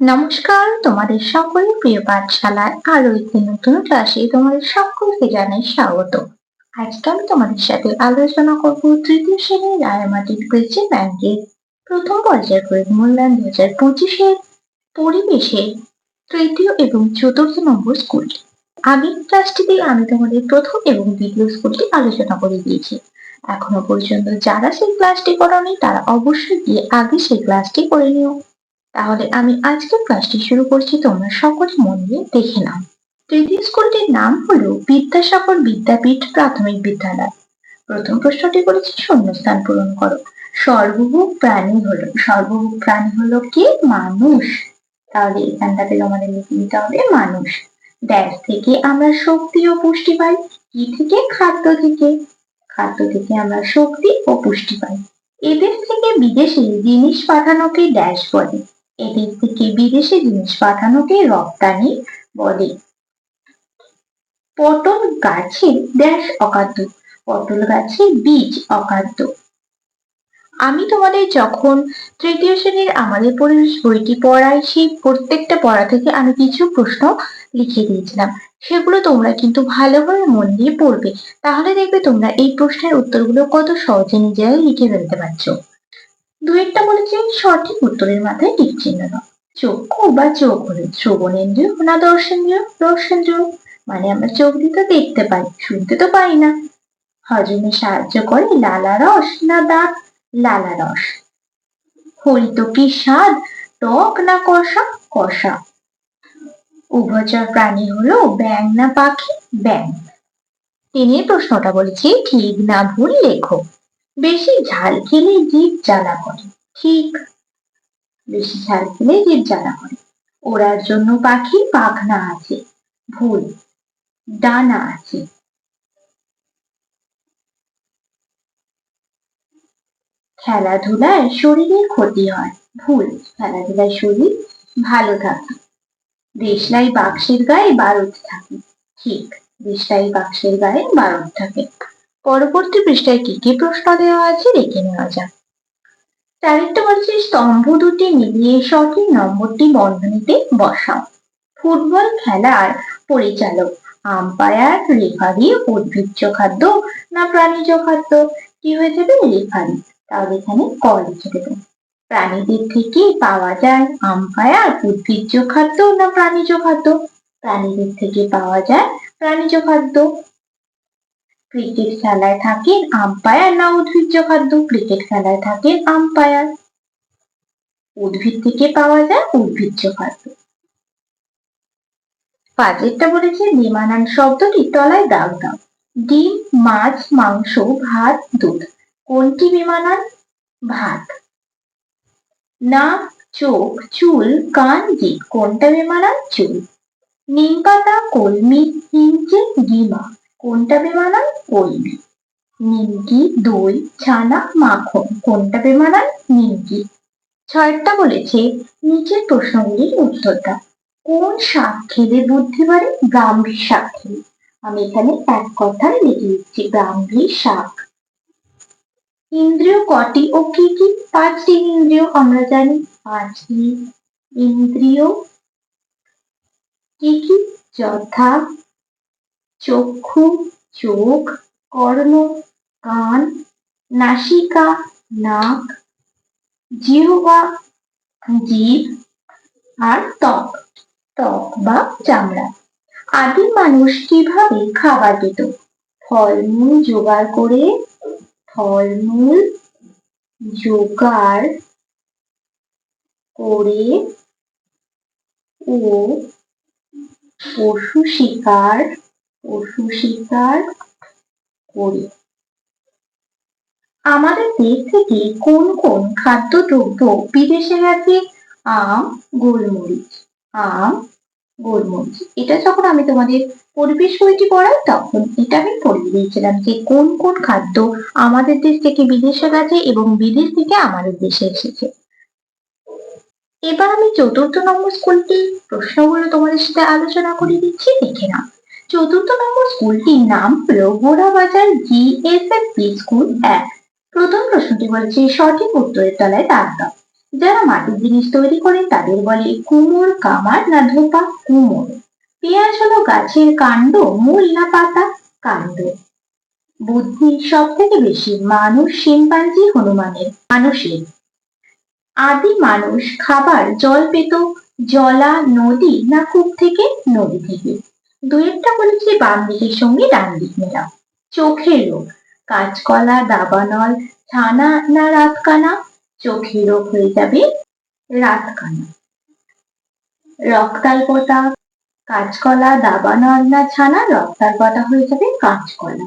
নমস্কার তোমাদের সকলের প্রিয় পাঠশালার আরও একটি নতুন ক্লাসে তোমাদের সকলকে জানাই স্বাগত। আজকে আমি তোমাদের সাথে আলোচনা করব তৃতীয় শ্রেণির রায়মাটির পেয়েছে ব্যাংকের প্রথম পর্যায়ের প্রয়োগ মূল্যায়ন দু হাজার পঁচিশের পরিবেশে তৃতীয় এবং চতুর্থ নম্বর স্কুলটি আগের ক্লাসটিতে আমি তোমাদের প্রথম এবং দ্বিতীয় স্কুলটি আলোচনা করে দিয়েছি। এখনও পর্যন্ত যারা সেই ক্লাসটি করনি, তারা অবশ্যই গিয়ে আগে সেই ক্লাসটি করে নিও। তাহলে আমি আজকের ক্লাসটি শুরু করছি, তোমরা সকলে মন দিয়ে দেখে নাও। তৃতীয় স্কুলটির নাম হলো বিদ্যাসাগর বিদ্যাপীঠ প্রাথমিক বিদ্যালয়। প্রথম প্রশ্নটি করেছি, শূন্যস্থান পূরণ করো। সর্বভূক প্রাণী হলো, সর্বভূক প্রাণী হলো কি? মানুষ। তাহলে এখানটাতে আমাদের লিখে নিতে হবে মানুষ। ড্যাশ থেকে আমরা শক্তি ও পুষ্টি পাই, কি থেকে? খাদ্য থেকে। খাদ্য থেকে আমরা শক্তি ও পুষ্টি পাই। এদের থেকে বিদেশে জিনিস পাঠানোকে ড্যাশ বলে? এদের থেকে বিদেশে জিনিস পাঠানোকে রপ্তানি বলে। পটল গাছে ড্যাশ অখাদ্য পটল গাছে বীজ অখাদ্য আমি তোমাদের যখন তৃতীয় শ্রেণির আমাদের পরিবেশ বইটি পড়াই, সেই প্রত্যেকটা পড়া থেকে আমি কিছু প্রশ্ন লিখে দিয়েছিলাম। সেগুলো তোমরা কিন্তু ভালোভাবে মন দিয়ে পড়বে। তাহলে দেখবে তোমরা এই প্রশ্নের উত্তরগুলো কত সহজে নিজেরাই লিখে ফেলতে পারছ। দু একটা বলেছে, সঠিক উত্তরের মাথায় টিক চিহ্ন দাও চক্ষু বা চোখ হলো শ্রবণেন্দ্রিয় না দর্শনেন্দ্রিয় দর্শনেন্দ্রিয় মানে আমরা চোখ দিয়ে তো দেখতে পাই, শুনতে তো পাই না। হজমে সাহায্য করে লালা রস না দাঁত লালা রস। হরিত কি স্বাদ? টক না কষা? কষা। উভচর প্রাণী হলো ব্যাং না পাখি? ব্যাং তিনি প্রশ্নটা বলেছি, ঠিক না ভুল লেখো বেশি ঝাল খেলে জীব জ্বালা করে। ঠিক, বেশি ঝাল খেলে জীব জ্বালা করে। ওড়ার জন্য পাখি পাখনা আছে, ভুল, ডানা আছে। খেলাধুলায় শরীরের ক্ষতি হয়, ভুল খেলাধুলায় শরীর ভালো থাকে। দেশলাই বাক্সের গায়ে বারুদ থাকে। ঠিক, দেশলাই বাক্সের গায়ে বারুদ থাকে। পরবর্তী পৃষ্ঠায় কি কি প্রশ্ন দেওয়া আছে দেখে নেওয়া যাক। চারিটা বলছে, স্তম্ভ দুটি মিলিয়ে সঠিক নম্বরটি বন্ধনীতে বসাও। ফুটবল খেলার পরিচালক, আম্পায়ার, রেফারি, উদ্ভিজ্জ খাদ্য না প্রাণীজ খাদ্য? কি হয়ে যাবে রেফারি? তাহলে এখানে ক লিখে দেবে। প্রাণীদের থেকে পাওয়া যায় আম্পায়ার, উদ্ভিজ্জ খাদ্য না প্রাণীজ খাদ্য? প্রাণীদের থেকে পাওয়া যায় প্রাণীজ খাদ্য। ক্রিকেট খেলায় থাকেন আম্পায়ার না উদ্ভিজ্জ খাদ্য ক্রিকেট খেলায় থাকেন আম্পায়ার উদ্ভিদ থেকে পাওয়া যায় উদ্ভিজ্জ খাদ্য। পাঁচেরটা বলেছে বিমানান শব্দটি তলায় দাগ দাও। ডিম, মাছ, মাংস, ভাত, দুধ। কোনটি বিমানান ভাত। নাক, চোখ, চুল, কান, জিভ। কোনটা বিমানান চুল। নিম পাতা, কলমি হিঞ্চে গিমা। কোনটা বেমানান কলমি নিমকি, দই, ছানা, মাখন। কোনটা বেমানান নিমকি। ছয়টা বলেছে, নিচের প্রশ্নগুলির উত্তরটা। কোন শাক খেলে বুদ্ধি বাড়ে? ব্রাহ্মী শাক খেলে আমি এখানে এক কথায় লিখে দিচ্ছি, ব্রাহ্মী শাক ইন্দ্রিয় কটি ও কি কি? পাঁচটি ইন্দ্রিয় আমরা জানি। পাঁচটি ইন্দ্রিয়। কি কি? যথা চক্ষু, চোখ, কর্ণ, কান, নাসিকা, নাক, জিহবা জীব আর ত্বক ত্বক বা চামড়া। আদিম মানুষ কীভাবে খাবার পেত ফলমূল জোগাড় করে, ফলমূল জোগাড় করে ও পশু শিকার শিকার করি আমাদের দেশ থেকে কোন কোন খাদ্যদ্রব্য বিদেশে গেছে? আম, গোলমরিচ। আম, গোলমরিচ। এটা যখন আমি তোমাদের পরিবেশ বইটি পড়াই, তখন এটা আমি পড়িয়ে দিয়েছিলাম যে কোন কোন খাদ্য আমাদের দেশ থেকে বিদেশে গেছে এবং বিদেশ থেকে আমাদের দেশে এসেছে। এবার আমি চতুর্থ নম্বর স্কুলটি প্রশ্নগুলো তোমাদের সাথে আলোচনা করে দিচ্ছি, দেখে নাও। চতুর্থ নম্বর স্কুলটির নাম হলো গোড়াবাজার জিএসএফ স্কুল এক। প্রথম প্রশ্নটি বলেছে, সঠিক উত্তরের তলায় দাগ দাও। যারা মাটির জিনিস তৈরি করে তাদের বলে কুমোর, কামার না ধোপা? কুমোর। পেঁয়াজ হলো গাছের কাণ্ড, মূল না পাতা? কাণ্ড। বুদ্ধি সব থেকে বেশি মানুষ শিম্পাঞ্জি হনুমানের, মানুষের। আদি মানুষ খাবার জল পেত, জলা, নদী না কূপ থেকে, নদী থেকে? দুয়েরটা বলেছে বাম দিকের সঙ্গে ডান দিক মেলাও চোখের রোগ। কাঁচকলা, দাবানল, ছানা না রাতকানা? চোখের রোগ হয়ে যাবে রাতকানা। রক্তাল্পতা কাঁচকলা, দাবানল না ছানা? রক্তাল রক্তাল্পতা হয়ে যাবে কাঁচকলা।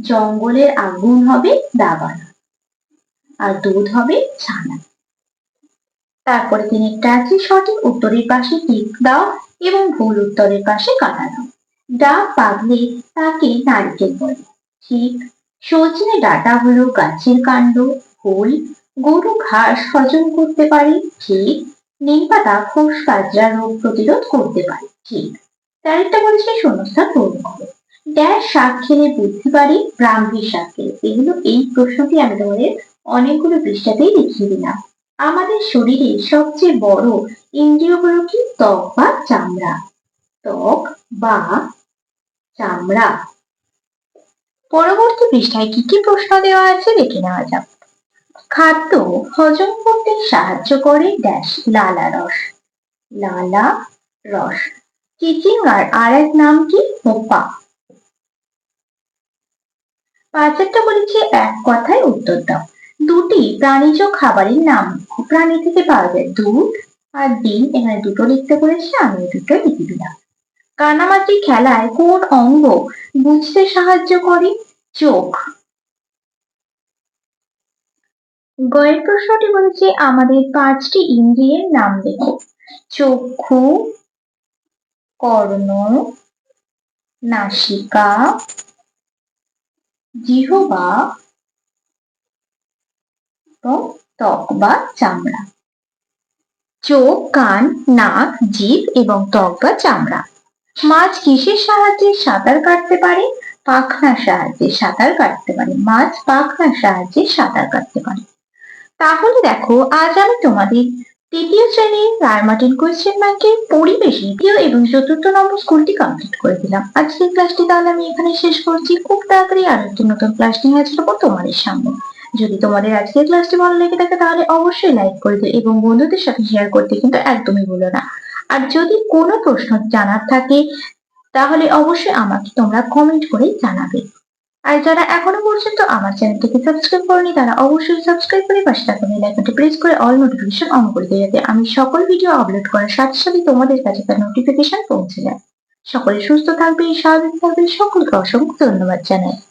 জঙ্গলের আগুন হবে দাবানল আর দুধ হবে ছানা। তারপরে তিনি একটা আছে সঠিক। উত্তরের পাশে টিক দাও। এবং ভুল উত্তরের পাশে কাটা দাও ডাব পাগলে তাকে নারকেল বলে। ঠিক সজনে ডাটা হলো গাছের কাণ্ড, ফুল, গরু ঘাস হজম করতে পারে, ঠিক নিম পাতা খোস কাজরা রোগ প্রতিরোধ করতে পারে, ঠিক। তারেরটা বলেছে শূন্যস্থান পূরণ করো ড্যাশ শাক খেলে বুদ্ধি বাড়ে, ব্রাহ্মী শাক খেলে। এগুলো এই প্রশ্নটি আমি তোমাদের অনেকগুলো পৃষ্ঠাতেই দেখিয়ে দিলাম। আমাদের শরীরে সবচেয়ে বড় ইন্দ্রিয় হলো কি? ত্বক বা চামড়া। ত্বক বা চামড়া। পরবর্তী পৃষ্ঠায় কি কি প্রশ্ন দেওয়া আছে দেখে নেওয়া যাক। খাদ্য হজম করতে সাহায্য করে ড্যাশ লালা রস। লালা রস। চিচিঙ্গার আর এক নাম কি? হোপা। পাঁচেরটা বলেছে, এক কথায় উত্তর দাও। দুটি প্রাণীজ খাবারের নাম। প্রাণী থেকে পাওয়া যায় দুধ আর ডিম, এখানে দুটো লিখতে বলেছে আমি দুটো লিখে দিলাম। কানামাছি খেলায় কোন অঙ্গ বুঝতে সাহায্য করে? চোখ। গয়ের প্রশ্নটি বলেছে, আমাদের পাঁচটি ইন্দ্রিয়ের নাম লেখো। চক্ষু, কর্ণ, নাসিকা, জিহ্বা এবং ত্বক বা চামড়া। চোখ, কান, নাক, জিভ এবং ত্বক বা চামড়া। মাছ কিসের সাহায্যে সাঁতার কাটতে পারে? পাখনার সাহায্যে সাঁতার কাটতে পারে। মাছ পাখনার সাহায্যে সাঁতার কাটতে পারে। তাহলে দেখো, আজ আমি তোমাদের তৃতীয় শ্রেণির রায়মার্টিন কোয়েশ্চেন ব্যাংকের পরিবেশ দ্বিতীয় এবং চতুর্থ নম্বর স্কুলটি কমপ্লিট করে দিলাম। আজকের ক্লাসটি তাহলে আমি এখানে শেষ করছি। খুব তাড়াতাড়ি আর একটি নতুন ক্লাস নিয়ে হব তোমাদের সামনে। যদি তোমাদের আজকের ক্লাসটি ভালো লেগে থাকে, তাহলে অবশ্যই লাইক করে দিও এবং বন্ধুদের সাথে শেয়ার করতে কিন্তু একদমই ভুলো না। আর যদি কোনো প্রশ্ন জানার থাকে, তাহলে অবশ্যই আমাকে তোমরা কমেন্ট করে জানাবে। আর যারা এখনও পর্যন্ত আমার চ্যানেলটিকে সাবস্ক্রাইব করনি, তারা অবশ্যই সাবস্ক্রাইব করে পাশে থাকা বেল আইকনটি প্রেস করে অল নোটিফিকেশন অন করে দিয়ে যাতে আমি সকল ভিডিও আপলোড করার সাথে সাথে তোমাদের কাছে তার নোটিফিকেশন পৌঁছে যায়। সকলে সুস্থ থাকবে স্বাভাবিক থাকবে সকলকে অসংখ্য ধন্যবাদ জানাই।